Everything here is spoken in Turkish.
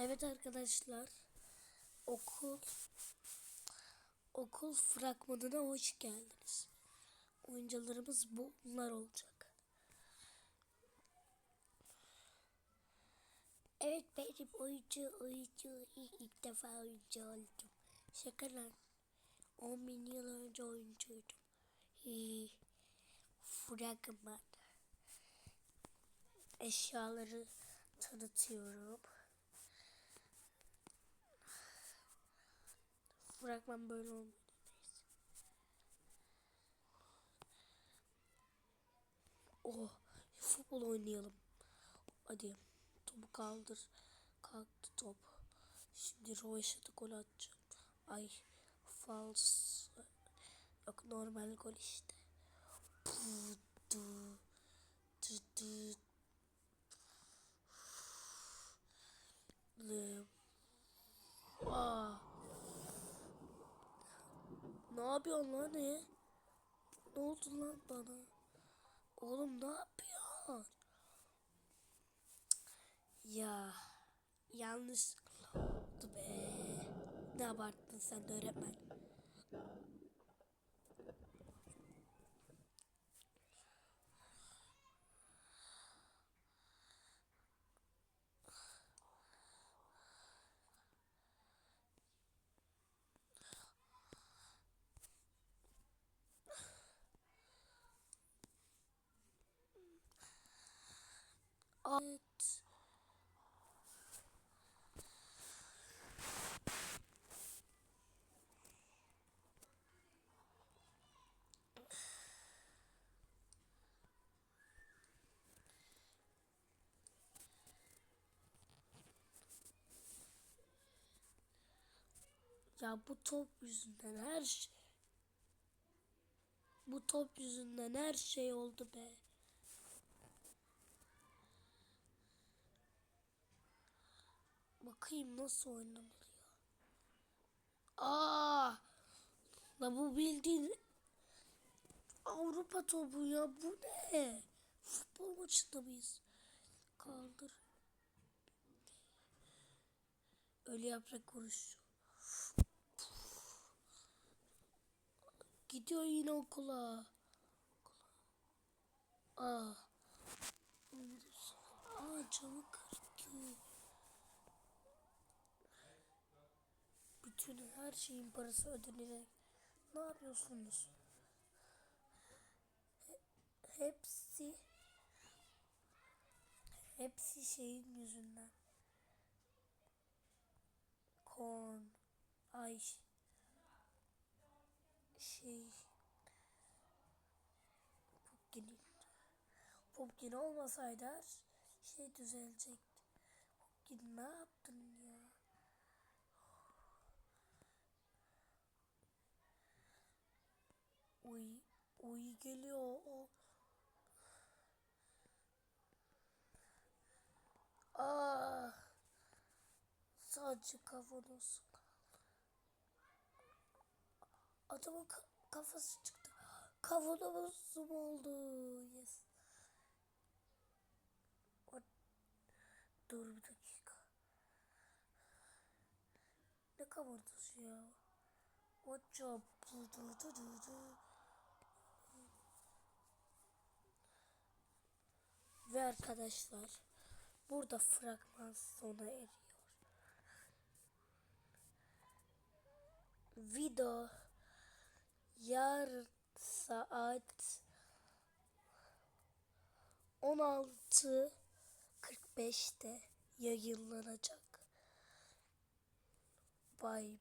Evet arkadaşlar. Okul okul fragmanına hoş geldiniz. Oyuncularımız bunlar olacak. Evet benim oyuncu oyuncu ilk, defa oyuncu oldum. Şaka lan. 10 bin yıl önce oyuncuydum. Hii. Fragman. Eşyaları tanıtıyorum. Fragman böyle olmalı. Oh, futbol oynayalım. Hadi. Topu kaldır. Kalktı top. Şimdi Rovaşat'a gol atacağım. Ay, fals. Yok normal gol işte. Pu, du, du, du. Le. Aa. Yapıyorsun lan ne? Ne oldu lan bana? Oğlum ne yapıyorsun? Ya yanlış oldu be. Ne abarttın sen öğretmen. Evet. Ya bu top yüzünden her şey bu top yüzünden her şey oldu be. Bakayım nasıl oynanılıyor. Aa! La bu bildiğin Avrupa topu ya bu ne? Futbol maçında mıyız? Kaldır. Ölü yaprak kuruş. Gidiyor yine okula. Aa. Aa camı kırdı. Bütün her şeyin parası ödenecek. Ne yapıyorsunuz? He- Hepsi hepsi şeyin yüzünden. Korn, ay şey Pumpkin. Pumpkin olmasaydı her şey düzelecekti. Pumpkin ne yaptın ya? Uy, uy geliyor o. Ah. Sadece kavanoz kaldı. Adamın ka- kafası çıktı. Kavanozum oldu. Yes. Dur bir dakika. Ne kavanozu ya? What job? Du, du, du, du, du. Ve arkadaşlar burada fragman sona eriyor. Video yarın saat 16.45'te yayınlanacak. Bay.